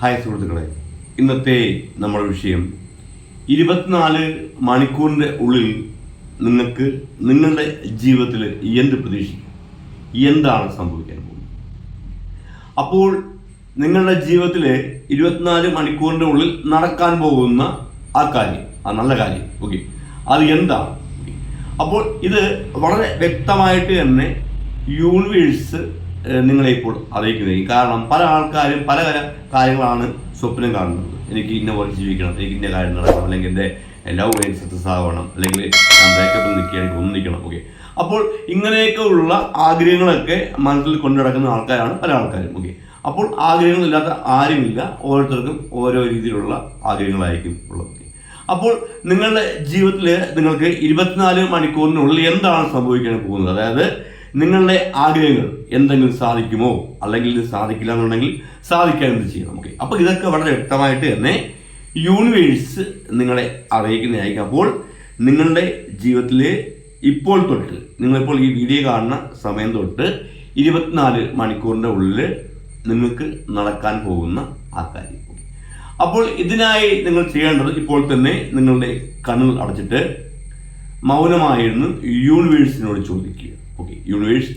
Hi സുഹൃത്തുക്കളെ. ഇന്നത്തെ നമ്മുടെ വിഷയം ഇരുപത്തിനാല് മണിക്കൂറിന്റെ ഉള്ളിൽ നിങ്ങൾക്ക് നിങ്ങളുടെ ജീവിതത്തിൽ എന്ത് പ്രതീക്ഷിക്കും? എന്താണ് സംഭവിക്കാൻ പോകുന്നത്? അപ്പോൾ നിങ്ങളുടെ ജീവിതത്തിൽ ഇരുപത്തിനാല് മണിക്കൂറിന്റെ ഉള്ളിൽ നടക്കാൻ പോകുന്ന ആ കാര്യം ആ നല്ല കാര്യം ഓക്കെ അത് എന്താണ്? അപ്പോൾ ഇത് വളരെ വ്യക്തമായിട്ട് തന്നെ യൂണിവേഴ്സ് നിങ്ങളെ ഇപ്പോൾ അറിയിക്കുന്നതായിരിക്കും കാരണം പല ആൾക്കാരും പല പല കാര്യങ്ങളാണ് സ്വപ്നം കാണുന്നത്. എനിക്ക് ഇന്ന പോലെ ജീവിക്കണം എനിക്ക് ഇന്ന കാര്യം നടക്കണം അല്ലെങ്കിൽ എന്റെ ലവ് എനിക്ക് സക്സസ് ആവണം അല്ലെങ്കിൽ ഞാൻ ബ്രേക്കപ്പിൽ നിൽക്കുക എനിക്ക് ഒന്നിക്കണം. ഓക്കെ അപ്പോൾ ഇങ്ങനെയൊക്കെ ഉള്ള ആഗ്രഹങ്ങളൊക്കെ മനസ്സിൽ കൊണ്ടു നടക്കുന്ന ആൾക്കാരാണ് പല ആൾക്കാരും. ഓക്കെ അപ്പോൾ ആഗ്രഹങ്ങളില്ലാത്ത ആരുമില്ല. ഓരോരുത്തർക്കും ഓരോ രീതിയിലുള്ള ആഗ്രഹങ്ങളായിരിക്കും ഉള്ളത്. അപ്പോൾ നിങ്ങളുടെ ജീവിതത്തിൽ നിങ്ങൾക്ക് ഇരുപത്തിനാല് മണിക്കൂറിനുള്ളിൽ എന്താണ് സംഭവിക്കാൻ പോകുന്നത്? അതായത് നിങ്ങളുടെ ആഗ്രഹങ്ങൾ എന്തെങ്കിലും സാധിക്കുമോ? അല്ലെങ്കിൽ ഇത് സാധിക്കില്ല എന്നുണ്ടെങ്കിൽ സാധിക്കാൻ എന്ത് ചെയ്യണം നമുക്ക്? അപ്പോൾ ഇതൊക്കെ വളരെ വ്യക്തമായിട്ട് തന്നെ യൂണിവേഴ്സ് നിങ്ങളെ അറിയിക്കുന്നതായിരിക്കും. അപ്പോൾ നിങ്ങളുടെ ജീവിതത്തിലെ ഇപ്പോൾ തൊട്ട് നിങ്ങളിപ്പോൾ ഈ വീഡിയോ കാണുന്ന സമയം തൊട്ട് ഇരുപത്തിനാല് മണിക്കൂറിന്റെ ഉള്ളിൽ നിങ്ങൾക്ക് നടക്കാൻ പോകുന്ന ആ കാര്യം. അപ്പോൾ ഇതിനായി നിങ്ങൾ ചെയ്യേണ്ടത് ഇപ്പോൾ തന്നെ നിങ്ങളുടെ കണ്ണുകൾ അടച്ചിട്ട് മൗനമായിരുന്നു യൂണിവേഴ്സിനോട് ചോദിക്കുക. ഓക്കെ യൂണിവേഴ്സ്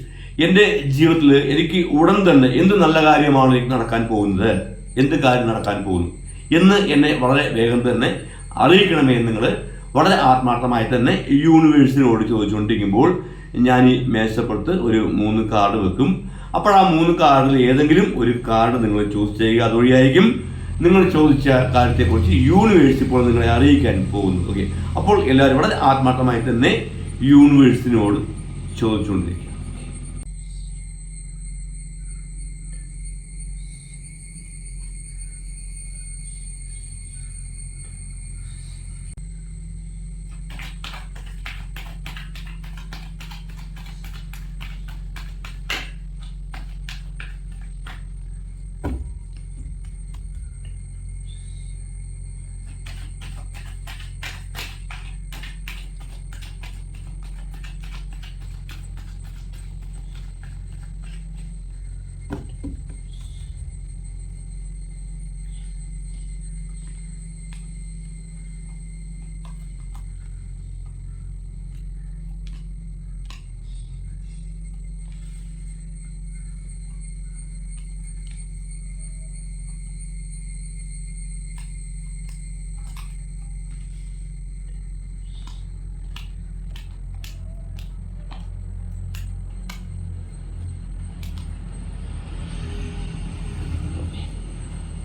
എന്റെ ജീവിതത്തിൽ എനിക്ക് ഉടൻ തന്നെ എന്ത് നല്ല കാര്യമാണ് എനിക്ക് നടക്കാൻ പോകുന്നത്? എന്ത് കാര്യം നടക്കാൻ പോകുന്നു? എന്ന് എന്നെ വളരെ വേഗം തന്നെ അറിയിക്കണമേ എന്ന് നിങ്ങൾ വളരെ ആത്മാർത്ഥമായി തന്നെ യൂണിവേഴ്സിനോട് ചോദിച്ചുകൊണ്ടിരിക്കുമ്പോൾ ഞാൻ ഈ മേശപ്പുറത്ത് ഒരു മൂന്ന് കാർഡ് വെക്കും. അപ്പോൾ ആ മൂന്ന് കാർഡിൽ ഏതെങ്കിലും ഒരു കാർഡ് നിങ്ങൾ ചൂസ് ചെയ്യുക. അതുവഴിയായിരിക്കും നിങ്ങൾ ചോദിച്ച കാര്യത്തെക്കുറിച്ച് യൂണിവേഴ്സ് ഇപ്പോൾ നിങ്ങളെ അറിയിക്കാൻ പോകുന്നു ഓക്കെ അപ്പോൾ എല്ലാവരും വളരെ ആത്മാർത്ഥമായി തന്നെ യൂണിവേഴ്സിനോട് চৌচল্লিশ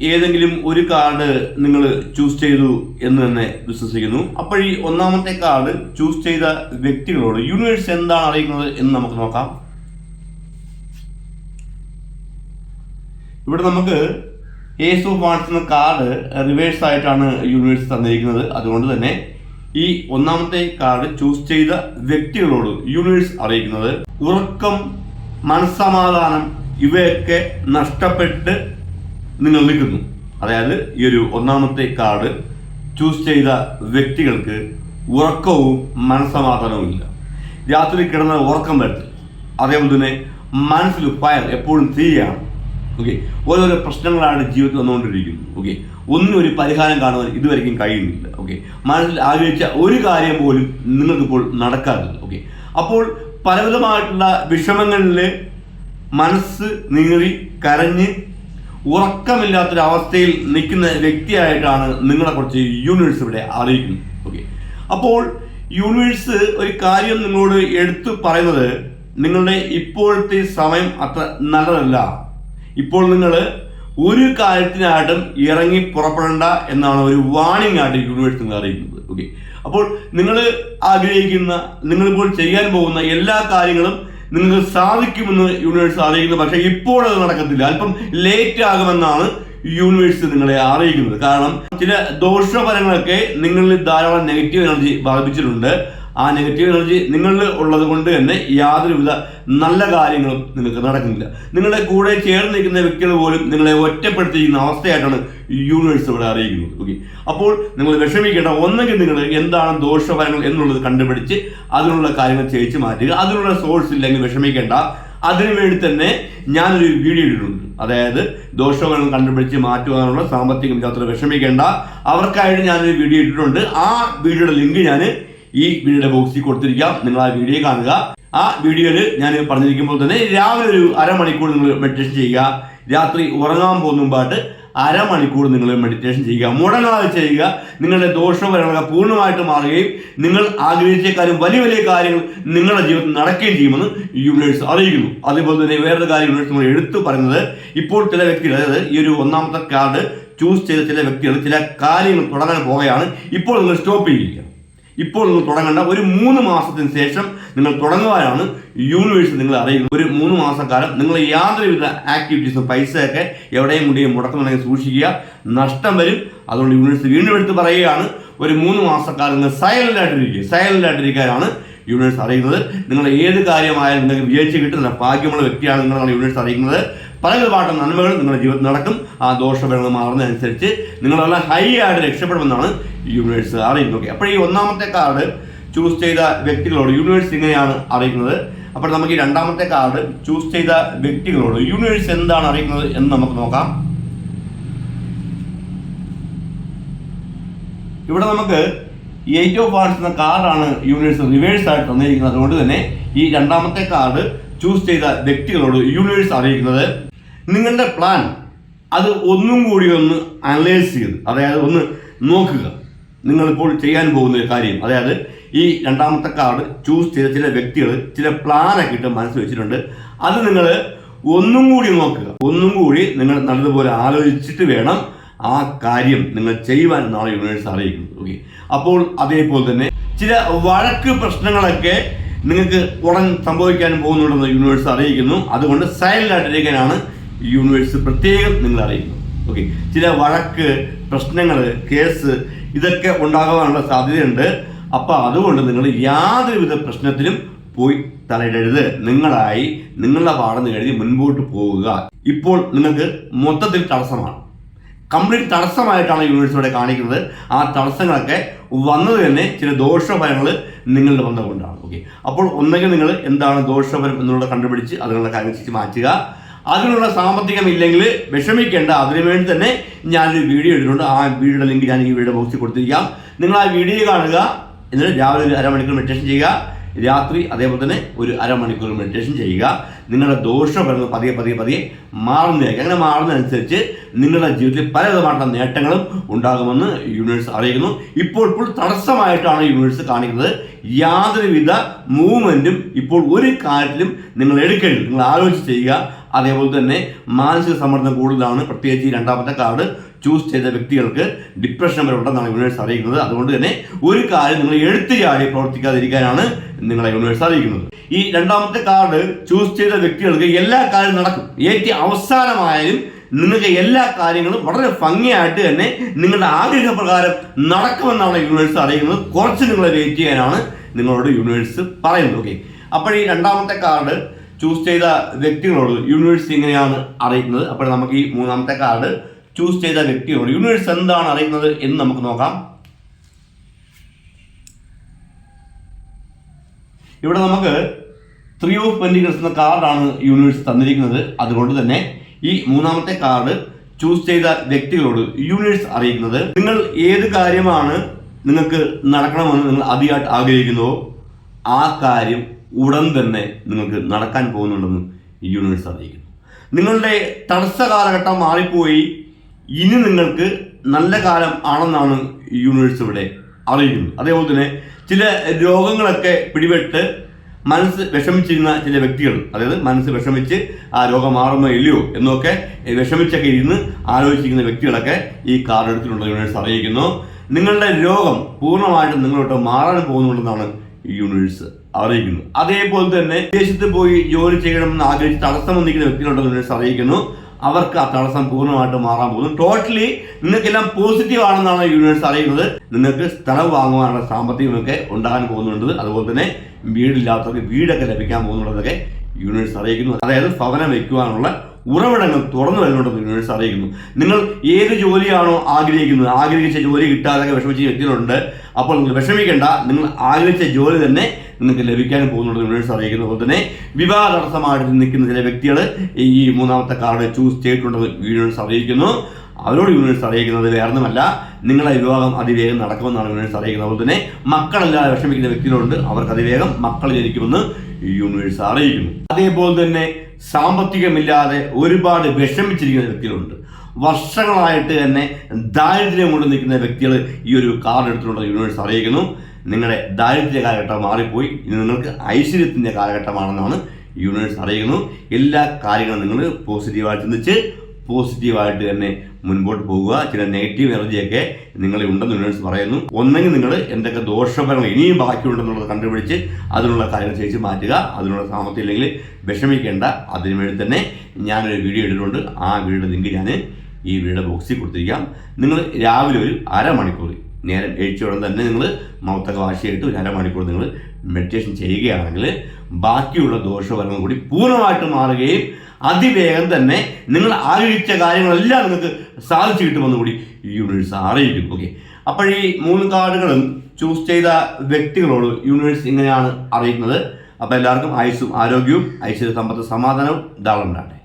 ഏതെങ്കിലും ഒരു കാർഡ് നിങ്ങൾ ചൂസ് ചെയ്തു എന്ന് തന്നെ വിശ്വസിക്കുന്നു. അപ്പോൾ ഈ ഒന്നാമത്തെ കാർഡ് ചൂസ് ചെയ്ത വ്യക്തികളോട് യൂണിവേഴ്സ് എന്താണ് അറിയിക്കുന്നത് എന്ന് നമുക്ക് നോക്കാം. ഇവിടെ നമുക്ക് ഏസ് ഓഫ് വാൺസ് എന്ന കാർഡ് റിവേഴ്സ് ആയിട്ടാണ് യൂണിവേഴ്സ് തന്നിരിക്കുന്നത്. അതുകൊണ്ട് തന്നെ ഈ ഒന്നാമത്തെ കാർഡ് ചൂസ് ചെയ്ത വ്യക്തികളോട് യൂണിവേഴ്സ് അറിയിക്കുന്നത്. ഉറക്കം മനസ്സമാധാനം ഇവയൊക്കെ നഷ്ടപ്പെട്ട് നിങ്ങൾ നിൽക്കുന്നു. അതായത് ഈ ഒരു ഒന്നാമത്തെ കാർഡ് ചൂസ് ചെയ്ത വ്യക്തികൾക്ക് ഉറക്കവും മനസ്സമാധാനവും ഇല്ല. രാത്രി കിടന്ന ഉറക്കം വരത്തില്ല. അതേപോലെ തന്നെ മനസ്സിൽ ഫയർ എപ്പോഴും തീയാണ് ഓക്കെ ഓരോരോ പ്രശ്നങ്ങളാണ് ജീവിതത്തിൽ വന്നുകൊണ്ടിരിക്കുന്നത്. ഓക്കെ ഒന്നും ഒരു പരിഹാരം കാണുവാൻ ഇതുവരെയും കഴിയുന്നില്ല. ഓക്കെ മനസ്സിൽ ആഗ്രഹിച്ച ഒരു കാര്യം പോലും നിങ്ങൾക്കിപ്പോൾ നടക്കാറില്ല. ഓക്കെ അപ്പോൾ പലവിധമായിട്ടുള്ള വിഷമങ്ങളിൽ മനസ്സ് നീറി കരഞ്ഞ് ഉറക്കമില്ലാത്തൊരവസ്ഥയിൽ നിൽക്കുന്ന വ്യക്തിയായിട്ടാണ് നിങ്ങളെ കുറച്ച് യൂണിവേഴ്സ് ഇവിടെ അറിയിക്കുന്നത്. ഓക്കെ അപ്പോൾ യൂണിവേഴ്സ് ഒരു കാര്യം നിങ്ങളോട് എടുത്തു പറയുന്നത് നിങ്ങളുടെ ഇപ്പോഴത്തെ സമയം അത്ര നല്ലതല്ല. ഇപ്പോൾ നിങ്ങൾ ഒരു കാര്യത്തിനായിട്ടും ഇറങ്ങി പുറപ്പെടേണ്ട എന്നാണ് ഒരു വാണിംഗ് ആയിട്ട് യൂണിവേഴ്സ് നിങ്ങൾ അറിയിക്കുന്നത്. ഓക്കെ അപ്പോൾ നിങ്ങൾ ആഗ്രഹിക്കുന്ന നിങ്ങളിപ്പോൾ ചെയ്യാൻ പോകുന്ന എല്ലാ കാര്യങ്ങളും നിങ്ങൾക്ക് സാധിക്കുമെന്ന് യൂണിവേഴ്സ് അറിയിക്കുന്നു പക്ഷേ ഇപ്പോൾ അത് നടക്കത്തില്ല. അല്പം ലേറ്റ് ആകുമെന്നാണ് യൂണിവേഴ്സ് നിങ്ങളെ അറിയിക്കുന്നത്. കാരണം ചില ദോഷഫലങ്ങളൊക്കെ നിങ്ങളിൽ ധാരാളം നെഗറ്റീവ് എനർജി ബാധിച്ചിട്ടുണ്ട് ആ നെഗറ്റീവ് എനർജി നിങ്ങളിൽ ഉള്ളത് കൊണ്ട് തന്നെ യാതൊരുവിധ നല്ല കാര്യങ്ങളും നിങ്ങൾക്ക് നടക്കുന്നില്ല. നിങ്ങളുടെ കൂടെ ചേർന്ന് നിൽക്കുന്ന വ്യക്തികൾ പോലും നിങ്ങളെ ഒറ്റപ്പെടുത്തിയിരിക്കുന്ന അവസ്ഥയായിട്ടാണ് യൂണിവേഴ്സ് ഇവിടെ അറിയിക്കുന്നത്. ഓക്കെ അപ്പോൾ നിങ്ങൾ വിഷമിക്കേണ്ട ഒന്നെങ്കിൽ നിങ്ങൾ എന്താണ് ദോഷഫലങ്ങൾ എന്നുള്ളത് കണ്ടുപിടിച്ച് അതിനുള്ള കാര്യങ്ങൾ ചെയ്യിച്ച് മാറ്റുക. അതിനുള്ള സോഴ്സ് ഇല്ലെങ്കിൽ വിഷമിക്കേണ്ട. അതിനുവേണ്ടി തന്നെ ഞാനൊരു വീഡിയോ ഇട്ടിട്ടുണ്ട്. അതായത് ദോഷഫലങ്ങൾ കണ്ടുപിടിച്ച് മാറ്റുവാനുള്ള സാമ്പത്തികം ഇല്ലാത്തവർ വിഷമിക്കേണ്ട. അവർക്കായിട്ട് ഞാനൊരു വീഡിയോ ഇട്ടിട്ടുണ്ട്. ആ വീഡിയോയുടെ ലിങ്ക് ഞാൻ ഈ വീഡിയോയുടെ ബോക്സിൽ കൊടുത്തിരിക്കാം. നിങ്ങൾ ആ വീഡിയോ കാണുക. ആ വീഡിയോയിൽ ഞാൻ പറഞ്ഞിരിക്കുമ്പോൾ തന്നെ രാവിലെ ഒരു അരമണിക്കൂർ നിങ്ങൾ മെഡിറ്റേഷൻ ചെയ്യുക. രാത്രി ഉറങ്ങാൻ പോകുന്ന മുമ്പായിട്ട് അരമണിക്കൂർ നിങ്ങൾ മെഡിറ്റേഷൻ ചെയ്യുക. മുടങ്ങാതെ ചെയ്യുക. നിങ്ങളുടെ ദോഷഫലങ്ങളൊക്കെ പൂർണമായിട്ട് മാറുകയും നിങ്ങൾ ആഗ്രഹിച്ചേക്കാളും വലിയ വലിയ കാര്യങ്ങൾ നിങ്ങളുടെ ജീവിതത്തിൽ നടക്കുകയും ചെയ്യുമെന്ന് യൂണിവേഴ്സ് അറിയിക്കുന്നു. അതേപോലെ തന്നെ വേറൊരു കാര്യം യൂണിവേഴ്സ് നമ്മൾ എടുത്തു പറയുന്നത് ഇപ്പോൾ ചില വ്യക്തികൾ അതായത് ഈ ഒരു ഒന്നാമത്തെ കാർഡ് ചൂസ് ചെയ്ത ചില വ്യക്തികൾ ചില കാര്യങ്ങൾ തുടങ്ങാൻ പോവുകയാണ്. ഇപ്പോൾ നിങ്ങൾ സ്റ്റോപ്പ് ചെയ്യുക. ഇപ്പോൾ നിങ്ങൾ തുടങ്ങേണ്ട. ഒരു മൂന്ന് മാസത്തിന് ശേഷം നിങ്ങൾ തുടങ്ങുവാനാണ് യൂണിവേഴ്സ് നിങ്ങൾ അറിയുന്നത്. ഒരു മൂന്ന് കാലം നിങ്ങൾ യാതൊരുവിധ ആക്ടിവിറ്റീസും പൈസയൊക്കെ എവിടെയും കൂടിയും മുടക്കുന്നുണ്ടെങ്കിൽ സൂക്ഷിക്കുക. നഷ്ടം വരും. അതുകൊണ്ട് യൂണിവേഴ്സ് വീണ്ടും എടുത്ത് പറയുകയാണ്. ഒരു മൂന്ന് മാസക്കാലം നിങ്ങൾ സൈലന്റ് ആയിട്ടിരിക്കുക. സൈലന്റ് ആയിട്ടിരിക്കാനാണ് യൂണിവേഴ്സ് അറിയുന്നത്. നിങ്ങൾ ഏത് കാര്യമായാലും നിങ്ങൾക്ക് വിജയിച്ച് കിട്ടുന്ന ഭാഗ്യമുള്ള വ്യക്തിയാണ് നിങ്ങളാണ് യൂണിവേഴ്സ് അറിയിക്കുന്നത് ഒരുപാട് നന്മകൾ നിങ്ങളുടെ ജീവിതത്തിൽ നടക്കും. ആ ദോഷഫലങ്ങൾ മാറുന്നതനുസരിച്ച് നിങ്ങളെല്ലാം ഹൈ ആയിട്ട് രക്ഷപ്പെടുമെന്നാണ് യൂണിവേഴ്സ് അറിയുന്നത്. അപ്പോൾ ഈ ഒന്നാമത്തെ കാർഡ് ചൂസ് ചെയ്ത വ്യക്തികളോട് യൂണിവേഴ്സ് ഇങ്ങനെയാണ് അറിയുന്നത്? അപ്പോൾ നമുക്ക് ഈ രണ്ടാമത്തെ കാർഡ് ചൂസ് ചെയ്ത വ്യക്തികളോട് യൂണിവേഴ്സ് എന്താണ് അറിയുന്നത് എന്ന് നമുക്ക് നോക്കാം. ഇവിടെ നമുക്ക് എയ്റ്റ് ഓഫ് വാർഡ്സ് എന്ന കാർഡാണ് യൂണിവേഴ്സ് റിവേഴ്സ് ആയിട്ട് തന്നിരിക്കുന്നത്. അതുകൊണ്ട് തന്നെ ഈ രണ്ടാമത്തെ കാർഡ് ചൂസ് ചെയ്ത വ്യക്തികളോട് യൂണിവേഴ്സ് അറിയിക്കുന്നത് നിങ്ങളുടെ പ്ലാൻ അത് ഒന്നും കൂടി ഒന്ന് അനലൈസ് ചെയ്ത് അതായത് ഒന്ന് നോക്കുക. നിങ്ങളിപ്പോൾ ചെയ്യാൻ പോകുന്ന കാര്യം അതായത് ഈ രണ്ടാമത്തെ കാർഡ് ചൂസ് ചെയ്ത ചില വ്യക്തികൾ ചില പ്ലാനൊക്കെ ഇട്ട് മനസ്സിൽ വെച്ചിട്ടുണ്ട്. അത് നിങ്ങൾ ഒന്നും കൂടി നോക്കുക. ഒന്നും കൂടി നിങ്ങൾ നല്ലതുപോലെ ആലോചിച്ചിട്ട് വേണം ആ കാര്യം നിങ്ങൾ ചെയ്യുവാൻ നാളെ യൂണിവേഴ്സ് അറിയിക്കുന്നത്. ഓക്കെ അപ്പോൾ അതേപോലെ തന്നെ ചില വഴക്ക് പ്രശ്നങ്ങളൊക്കെ നിങ്ങൾക്ക് ഉടൻ സംഭവിക്കാൻ പോകുന്നുണ്ടെന്ന് യൂണിവേഴ്സ് അറിയിക്കുന്നു. അതുകൊണ്ട് സൈലന്റ് ആയിട്ടിരിക്കാനാണ് യൂണിവേഴ്സ് പ്രത്യേകം നിങ്ങൾ അറിയുന്നു. ഓക്കെ ചില വഴക്ക് പ്രശ്നങ്ങൾ കേസ് ഇതൊക്കെ ഉണ്ടാകാനുള്ള സാധ്യതയുണ്ട്. അപ്പോൾ അതുകൊണ്ട് നിങ്ങൾ യാതൊരുവിധ പ്രശ്നത്തിലും പോയി തലയിടരുത്. നിങ്ങളായി നിങ്ങളുടെ പാടെന്ന് എഴുതി മുൻപോട്ട് പോവുക ഇപ്പോൾ നിങ്ങൾക്ക് മൊത്തത്തിൽ തടസ്സമാണ്. കംപ്ലീറ്റ് തടസ്സമായിട്ടാണ് യൂണിവേഴ്സ് ഇവിടെ കാണിക്കുന്നത്. ആ തടസ്സങ്ങളൊക്കെ വന്നത് തന്നെ ചില ദോഷഫലങ്ങൾ നിങ്ങളുടെ വന്നുകൊണ്ടാണ് ഓക്കെ അപ്പോൾ ഒന്നെങ്കിൽ നിങ്ങൾ എന്താണ് ദോഷഫലം എന്നുള്ളത് കണ്ടുപിടിച്ച് അതിനുള്ള കാര്യം മാറ്റുക. അതിനുള്ള സാമ്പത്തികം ഇല്ലെങ്കിൽ വിഷമിക്കേണ്ട. അതിനു വേണ്ടി തന്നെ ഞാനൊരു വീഡിയോ ഇട്ടിട്ടുണ്ട്. ആ വീഡിയോയുടെ ലിങ്ക് ഞാൻ ഈ വീഡിയോ ബോക്സിൽ കൊടുത്തിരിക്കാം. നിങ്ങൾ ആ വീഡിയോ കാണുക. എന്നിട്ട് രാവിലെ ഒരു അരമണിക്കൂർ മെഡിറ്റേഷൻ ചെയ്യുക. രാത്രി അതേപോലെ തന്നെ ഒരു അരമണിക്കൂർ മെഡിറ്റേഷൻ ചെയ്യുക. നിങ്ങളുടെ ദോഷഫലങ്ങൾ പതിയെ പതിയെ പതിയെ മാറുന്നതായിരിക്കും. അങ്ങനെ മാറുന്നതനുസരിച്ച് നിങ്ങളുടെ ജീവിതത്തിൽ പലവിധമായിട്ടുള്ള നേട്ടങ്ങളും ഉണ്ടാകുമെന്ന് യൂണിവേഴ്സ് അറിയിക്കുന്നു. ഇപ്പോൾ ഇപ്പോൾ തടസ്സമായിട്ടാണ് യൂണിവേഴ്സ് കാണിക്കുന്നത്. യാതൊരുവിധ മൂവ്മെന്റും ഇപ്പോൾ ഒരു കാര്യത്തിലും നിങ്ങൾ എടുക്കരുത്. നിങ്ങൾ ആലോചിച്ച് ചെയ്യുക. അതേപോലെ തന്നെ മാനസിക സമ്മർദ്ദം കൂടുതലാണ്. പ്രത്യേകിച്ച് ഈ രണ്ടാമത്തെ കാർഡ് ചൂസ് ചെയ്ത വ്യക്തികൾക്ക് ഡിപ്രഷൻ വരെ ഉണ്ടെന്നാണ് യൂണിവേഴ്സ് അറിയിക്കുന്നത്. അതുകൊണ്ട് തന്നെ ഒരു കാര്യം നിങ്ങൾ എടുത്തു ചാടി പ്രവർത്തിക്കാതിരിക്കാനാണ് നിങ്ങളെ യൂണിവേഴ്സ് അറിയിക്കുന്നത്. ഈ രണ്ടാമത്തെ കാർഡ് ചൂസ് ചെയ്ത വ്യക്തികൾക്ക് എല്ലാ കാര്യവും നടക്കും. ഏറ്റവും അവസാനമായാലും നിങ്ങൾക്ക് എല്ലാ കാര്യങ്ങളും വളരെ ഭംഗിയായിട്ട് തന്നെ നിങ്ങളുടെ ആഗ്രഹപ്രകാരം നടക്കുമെന്നാണ് യൂണിവേഴ്സ് അറിയിക്കുന്നത്. കുറച്ച് നിങ്ങളെ വെയിറ്റ് ചെയ്യാനാണ് നിങ്ങളോട് യൂണിവേഴ്സ് പറയുന്നത്. ഓക്കെ അപ്പോൾ ഈ രണ്ടാമത്തെ കാർഡ് ചൂസ് ചെയ്ത വ്യക്തികളോട് യൂണിവേഴ്സ് എങ്ങനെയാണ് അറിയുന്നത്? അപ്പോൾ നമുക്ക് ഈ മൂന്നാമത്തെ കാർഡ് ചൂസ് ചെയ്ത വ്യക്തിയോട് യൂണിവേഴ്സ് എന്താണ് അറിയുന്നത് എന്ന് നമുക്ക് നോക്കാം. ഇവിടെ നമുക്ക് ത്രീ ഓഫ് പെന്റിക്കൽസ് എന്ന കാർഡാണ് യൂണിവേഴ്സ് തന്നിരിക്കുന്നത്. അതുകൊണ്ട് തന്നെ ഈ മൂന്നാമത്തെ കാർഡ് ചൂസ് ചെയ്ത വ്യക്തികളോട് യൂണിവേഴ്സ് അറിയിക്കുന്നത് നിങ്ങൾ ഏത് കാര്യമാണ് നിങ്ങൾക്ക് നടക്കണമെന്ന് നിങ്ങൾ അതിയായിട്ട് ആഗ്രഹിക്കുന്നുവോ ആ കാര്യം ഉടൻ തന്നെ നിങ്ങൾക്ക് നടക്കാൻ പോകുന്നുണ്ടെന്ന് യൂണിവേഴ്സ് അറിയിക്കുന്നു. നിങ്ങളുടെ തടസ്സ കാലഘട്ടം മാറിപ്പോയി. ഇനി നിങ്ങൾക്ക് നല്ല കാലം ആണെന്നാണ് യൂണിവേഴ്സ് ഇവിടെ അറിയിക്കുന്നത്. അതേപോലെ തന്നെ ചില രോഗങ്ങളൊക്കെ പിടിപെട്ട് മനസ്സ് വിഷമിച്ചിരുന്ന ചില വ്യക്തികൾ അതായത് മനസ്സ് വിഷമിച്ച് ആ രോഗം മാറുമോ ഇല്ലയോ എന്നൊക്കെ വിഷമിച്ചൊക്കെ ഇരുന്ന് ആലോചിച്ചിരിക്കുന്ന വ്യക്തികളൊക്കെ ഈ കാർഡ് എടുത്തിട്ടുണ്ടെന്ന് യൂണിവേഴ്സ് അറിയിക്കുന്നു. നിങ്ങളുടെ രോഗം പൂർണമായിട്ടും നിങ്ങളോട്ട് മാറാൻ പോകുന്നുണ്ടെന്നാണ് യൂണിവേഴ്സ് അറിയിക്കുന്നു. അതേപോലെ തന്നെ വിദേശത്ത് പോയി ജോലി ചെയ്യണമെന്ന് ആഗ്രഹിച്ച് തടസ്സം വന്നിരിക്കുന്ന വ്യക്തികളുണ്ടെന്ന് അറിയിക്കുന്നു. അവർക്ക് ആ തടസ്സം പൂർണമായിട്ട് മാറാൻ പോകുന്നു. ടോട്ടലി നിങ്ങൾക്കെല്ലാം പോസിറ്റീവ് ആണെന്നാണ് യൂണിവേഴ്സ് അറിയുന്നത്. നിങ്ങൾക്ക് സ്ഥലം വാങ്ങുവാനുള്ള സാമ്പത്തികമൊക്കെ ഉണ്ടാകാൻ പോകുന്നുണ്ട്. അതുപോലെ തന്നെ വീടില്ലാത്തവർക്ക് വീടൊക്കെ ലഭിക്കാൻ പോകുന്നുള്ളതൊക്കെ യൂണിവേഴ്സ് അറിയിക്കുന്നു. അതായത് ഭവനം വയ്ക്കുവാനുള്ള ഉറവിടങ്ങൾ തുറന്നു വരുന്നുണ്ടെന്ന് യൂണിവേഴ്സ് അറിയിക്കുന്നു. നിങ്ങൾ ഏത് ജോലിയാണോ ആഗ്രഹിക്കുന്നത്? ആഗ്രഹിച്ച ജോലി കിട്ടാതെ വിഷമിച്ച വ്യക്തികളുണ്ട്. അപ്പോൾ നിങ്ങൾ വിഷമിക്കേണ്ട. നിങ്ങൾ ആഗ്രഹിച്ച ജോലി തന്നെ നിങ്ങൾക്ക് ലഭിക്കാൻ പോകുന്നുണ്ടെന്ന് യൂണിവേഴ്സ് അറിയിക്കുന്നു. അതുപോലെ തന്നെ വിവാഹ നിൽക്കുന്ന ചില വ്യക്തികൾ ഈ മൂന്നാമത്തെ കാർഡ് ചൂസ് ചെയ്തിട്ടുണ്ടെന്ന് യൂണിവേഴ്സ് അറിയിക്കുന്നു. അവരോട് യൂണിവേഴ്സ് അറിയിക്കുന്നത് വേറൊന്നുമല്ല. നിങ്ങളെ വിവാഹം അതിവേഗം നടക്കുമെന്നാണ് യൂണിവേഴ്സ് അറിയിക്കുന്നത്. അതുപോലെ തന്നെ മക്കളല്ലാതെ വിഷമിക്കുന്ന വ്യക്തികളുണ്ട്. അവർക്ക് അതിവേഗം മക്കൾ ജനിക്കുമെന്ന് യൂണിവേഴ്സ് അറിയിക്കുന്നു. അതേപോലെ തന്നെ സാമ്പത്തികമില്ലാതെ ഒരുപാട് വിഷമിച്ചിരിക്കുന്ന വ്യക്തികളുണ്ട്. വർഷങ്ങളായിട്ട് തന്നെ ദാരിദ്ര്യം കൊണ്ട് നിൽക്കുന്ന വ്യക്തികൾ ഈ ഒരു കാർഡ് എടുത്തിട്ടുള്ള യൂണിവേഴ്സ് അറിയിക്കുന്നു. നിങ്ങളുടെ ദാരിദ്ര്യ കാലഘട്ടം മാറിപ്പോയി. ഇനി നിങ്ങൾക്ക് ഐശ്വര്യത്തിന്റെ കാലഘട്ടമാണെന്നാണ് യൂണിവേഴ്സ് അറിയിക്കുന്നു. എല്ലാ കാര്യങ്ങളും നിങ്ങൾ പോസിറ്റീവായി ചിന്തിച്ച് പോസിറ്റീവായിട്ട് തന്നെ മുൻപോട്ട് പോകുക. ചില നെഗറ്റീവ് എനർജിയൊക്കെ നിങ്ങളിൽ ഉണ്ടെന്ന് യൂണിവേഴ്സ് പറയുന്നു. ഒന്നെങ്കിൽ നിങ്ങൾ എന്തൊക്കെ ദോഷഫലങ്ങൾ ഇനിയും ബാക്കിയുണ്ടെന്നുള്ളത് കണ്ടുപിടിച്ച് അതിനുള്ള കാര്യങ്ങൾ ചെയ്ത് മാറ്റുക. അതിനുള്ള സാമ്പത്തികം ഇല്ലെങ്കിൽ വിഷമിക്കേണ്ട. അതിനുവേണ്ടി തന്നെ ഞാനൊരു വീഡിയോ ഇട്ടിട്ടുണ്ട്. ആ വീഡിയോയുടെ ലിങ്ക് ഞാൻ ഈ വീഡിയോ ബോക്സിൽ കൊടുത്തിരിക്കാം. നിങ്ങൾ രാവിലെ ഒരു അരമണിക്കൂർ നേരം എഴുച്ചോടം തന്നെ നിങ്ങൾ മൗത്തൊക്കെ വാശിയായിട്ട് ഒരു അരമണിക്കൂർ നിങ്ങൾ മെഡിറ്റേഷൻ ചെയ്യുകയാണെങ്കിൽ ബാക്കിയുള്ള ദോഷഫലങ്ങൾ കൂടി പൂർണമായിട്ട് മാറുകയും അതിവേഗം തന്നെ നിങ്ങൾ ആഗ്രഹിച്ച കാര്യങ്ങളെല്ലാം നിങ്ങൾക്ക് സാധിച്ചു കിട്ടുമെന്ന് കൂടി യൂണിവേഴ്സ് അറിയിക്കും. ഓക്കെ അപ്പോൾ ഈ മൂന്ന് കാർഡുകളും ചൂസ് ചെയ്ത വ്യക്തികളോട് യൂണിവേഴ്സ് ഇങ്ങനെയാണ് അറിയിക്കുന്നത്. അപ്പോൾ എല്ലാവർക്കും ആയുസ്സും ആരോഗ്യവും ഐശ്വര്യ സമ്പത്ത് സമാധാനവും ധാരണ